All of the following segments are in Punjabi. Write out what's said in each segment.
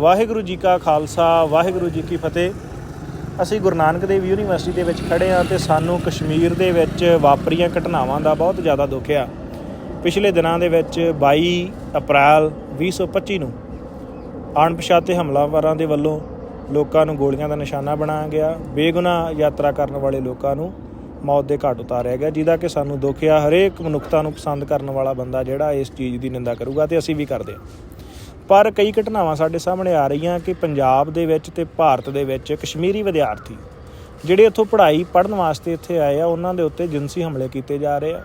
ਵਾਹਿਗੁਰੂ ਜੀ ਕਾ ਖਾਲਸਾ, ਵਾਹਿਗੁਰੂ ਜੀ ਕੀ ਫਤਿਹ। ਅਸੀਂ ਗੁਰੂ ਨਾਨਕ ਦੇਵ ਯੂਨੀਵਰਸਿਟੀ ਦੇ ਵਿੱਚ ਖੜੇ ਆ ਤੇ ਸਾਨੂੰ ਕਸ਼ਮੀਰ ਦੇ ਵਿੱਚ ਵਾਪਰੀਆਂ ਘਟਨਾਵਾਂ ਦਾ ਬਹੁਤ ਜ਼ਿਆਦਾ ਦੁੱਖ ਆ। ਪਿਛਲੇ ਦਿਨਾਂ ਦੇ ਵਿੱਚ 22 ਅਪ੍ਰੈਲ 2025 ਨੂੰ ਅਣਪਛਾਤੇ ਹਮਲਾਵਰਾਂ ਦੇ ਵੱਲੋਂ ਲੋਕਾਂ ਨੂੰ ਗੋਲੀਆਂ ਦਾ ਨਿਸ਼ਾਨਾ ਬਣਾਇਆ ਗਿਆ। ਬੇਗੁਨਾਹ ਯਾਤਰਾ ਕਰਨ ਵਾਲੇ ਲੋਕਾਂ ਨੂੰ ਮੌਤ ਦੇ ਘਾਟ ਉਤਾਰਿਆ ਗਿਆ, ਜਿਹਦਾ ਕਿ ਸਾਨੂੰ ਦੁੱਖ ਆ। ਹਰੇਕ ਮਨੁੱਖਤਾ ਨੂੰ ਪਸੰਦ ਕਰਨ ਵਾਲਾ ਬੰਦਾ ਜਿਹੜਾ ਇਸ ਚੀਜ਼ ਦੀ ਨਿੰਦਾ ਕਰੂਗਾ ਤੇ ਅਸੀਂ ਵੀ ਕਰਦੇ ਹਾਂ। ਪਰ ਕਈ ਘਟਨਾਵਾਂ ਸਾਡੇ ਸਾਹਮਣੇ ਆ ਰਹੀਆਂ ਕਿ ਪੰਜਾਬ ਦੇ ਵਿੱਚ ਤੇ ਭਾਰਤ ਦੇ ਵਿੱਚ ਕਸ਼ਮੀਰੀ ਵਿਦਿਆਰਥੀ ਜਿਹੜੇ ਇੱਥੋਂ ਪੜ੍ਹਾਈ ਪੜ੍ਹਨ ਵਾਸਤੇ ਇੱਥੇ ਆਏ ਆ, ਉਹਨਾਂ ਦੇ ਉੱਤੇ ਜਿਨਸੀ ਹਮਲੇ ਕੀਤੇ ਜਾ ਰਹੇ ਆ।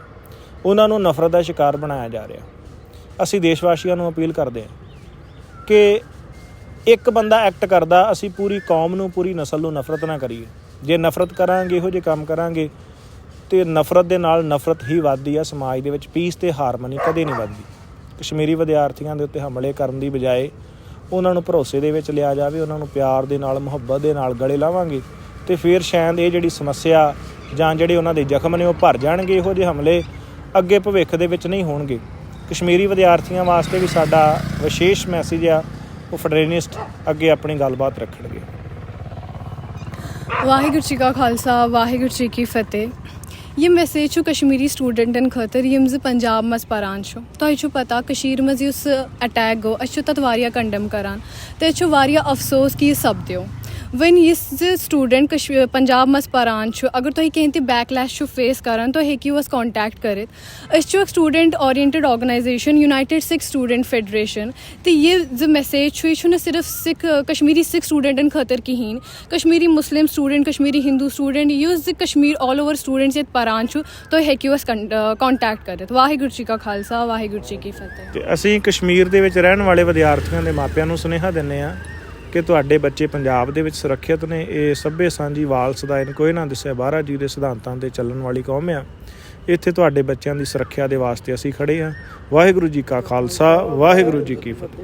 ਉਹਨਾਂ ਨੂੰ ਨਫ਼ਰਤ ਦਾ ਸ਼ਿਕਾਰ ਬਣਾਇਆ ਜਾ ਰਿਹਾ। ਅਸੀਂ ਦੇਸ਼ ਵਾਸੀਆਂ ਨੂੰ ਅਪੀਲ ਕਰਦੇ ਹਾਂ ਕਿ ਇੱਕ ਬੰਦਾ ਐਕਟ ਕਰਦਾ, ਅਸੀਂ ਪੂਰੀ ਕੌਮ ਨੂੰ, ਪੂਰੀ ਨਸਲ ਨੂੰ ਨਫ਼ਰਤ ਨਾ ਕਰੀਏ। ਜੇ ਨਫ਼ਰਤ ਕਰਾਂਗੇ, ਇਹੋ ਜਿਹੇ ਕੰਮ ਕਰਾਂਗੇ, ਤੇ ਨਫ਼ਰਤ ਦੇ ਨਾਲ ਨਫ਼ਰਤ ਹੀ ਵੱਧਦੀ ਆ, ਸਮਾਜ ਦੇ ਵਿੱਚ ਪੀਸ ਤੇ ਹਾਰਮਨੀ ਕਦੇ ਨਹੀਂ ਵੱਧਦੀ। ਕਸ਼ਮੀਰੀ ਵਿਦਿਆਰਥੀਆਂ ਦੇ ਉੱਤੇ ਹਮਲੇ ਕਰਨ ਦੀ ਬਜਾਏ ਉਹਨਾਂ ਨੂੰ ਭਰੋਸੇ ਦੇ ਵਿੱਚ ਲਿਆ ਜਾਵੇ, ਉਹਨਾਂ ਨੂੰ ਪਿਆਰ ਦੇ ਨਾਲ, ਮੁਹੱਬਤ ਦੇ ਨਾਲ ਗਲੇ ਲਾਵਾਂਗੇ ਤੇ ਫਿਰ ਸ਼ਾਇਦ ਇਹ ਜਿਹੜੀ ਸਮੱਸਿਆ ਜਾਂ ਜਿਹੜੇ ਉਹਨਾਂ ਦੇ ਜ਼ਖਮ ਨੇ ਉਹ ਭਰ ਜਾਣਗੇ, ਇਹੋ ਜਿਹੇ ਹਮਲੇ ਅੱਗੇ ਭਵਿੱਖ ਦੇ ਵਿੱਚ ਨਹੀਂ ਹੋਣਗੇ। ਕਸ਼ਮੀਰੀ ਵਿਦਿਆਰਥੀਆਂ ਵਾਸਤੇ ਵੀ ਸਾਡਾ ਵਿਸ਼ੇਸ਼ ਮੈਸੇਜ ਆ, ਉਹ ਫੈਡਰੇਨਿਸਟ ਅੱਗੇ ਆਪਣੀ ਗੱਲਬਾਤ ਰੱਖਣਗੇ। ਵਾਹਿਗੁਰੂ ਜੀ ਕਾ ਖਾਲਸਾ, ਵਾਹਿਗੁਰੂ ਜੀ ਕੀ ਫਤਿਹ। یہ میسیج چھُ کشمیٖری سٹوٗڈنٛٹَن خٲطرٕ یِم زٕ پنجاب مز پَران چھُ تۄہہِ چھُو پَتہ کٔشیٖرِ منٛز یُس اَٹیک گوٚو أسۍ چھِ تَتھ واریاہ کَنڈَم کَران۔ تہٕ أسۍ چھُ واریاہ اَفسوس کہِ یہِ وۄنۍ یُس زِ سٹوٗڈنٛٹ کٔش پنجاب منٛز پَران چھُ اگر تُہۍ کینٛہہ تہِ بیک لیش چھُ فیس کَران تُہۍ ہیٚکِو اَسہِ کانٹیکٹ کٔرِتھ أسۍ چھِ اَکھ student oriented organisation united Sikh student federation تہٕ یہِ زِ میسیج چھُ یہِ چھُنہٕ صرف سِکھ کشمیٖری سِکھ سٹوٗڈنٛٹَن خٲطرٕ کِہیٖنۍ کشمیٖری مُسلِم سٹوٗڈنٛٹ کشمیٖری ہِندوٗ سٹوٗڈنٛٹ یُس زِ کشمیٖر آل اوٚوَر سٹوٗڈنٛٹٕس ییٚتہِ پَران چھُ تُہۍ ہیٚکِو اَسہِ کانٹیکٹ کٔرِتھ واحِگُر جی کا ਖਾਲਸਾ ਵਾਹਿਗੁਰੂ ਜੀ ਕੀ ਫਤਿਹ ਤੇ ਅਸੀਂ ਕਸ਼ਮੀਰ ਦੇ ਵਿੱਚ ਰਹਿਣ ਵਾਲੇ ਵਿਦਿਆਰਥੀਆਂ ਦੇ ਮਾਪਿਆਂ ਨੂੰ ਸੁਨੇਹਾ ਦਿੰਨੇ ਆ ਕਿ ਤੁਹਾਡੇ ਬੱਚੇ ਪੰਜਾਬ ਦੇ ਵਿੱਚ ਸੁਰੱਖਿਅਤ ਨੇ? ਇਹ ਸੱਭੇ ਸਾਂਝੀ ਵਾਲਸ ਦਾ ਕੋਈ ਨਾ ਦਿਸੇ ਬਾਰਾ ਜੀ ਦੇ ਸਿਧਾਂਤਾਂ ਤੇ ਚੱਲਣ ਵਾਲੀ ਕੌਮ ਆ। ਇੱਥੇ ਤੁਹਾਡੇ ਬੱਚਿਆਂ ਦੀ ਸੁਰੱਖਿਆ ਦੇ ਵਾਸਤੇ ਅਸੀਂ ਖੜੇ ਆ। ਵਾਹਿਗੁਰੂ ਜੀ ਕਾ ਖਾਲਸਾ, ਵਾਹਿਗੁਰੂ ਜੀ ਕੀ ਫਤਿਹ।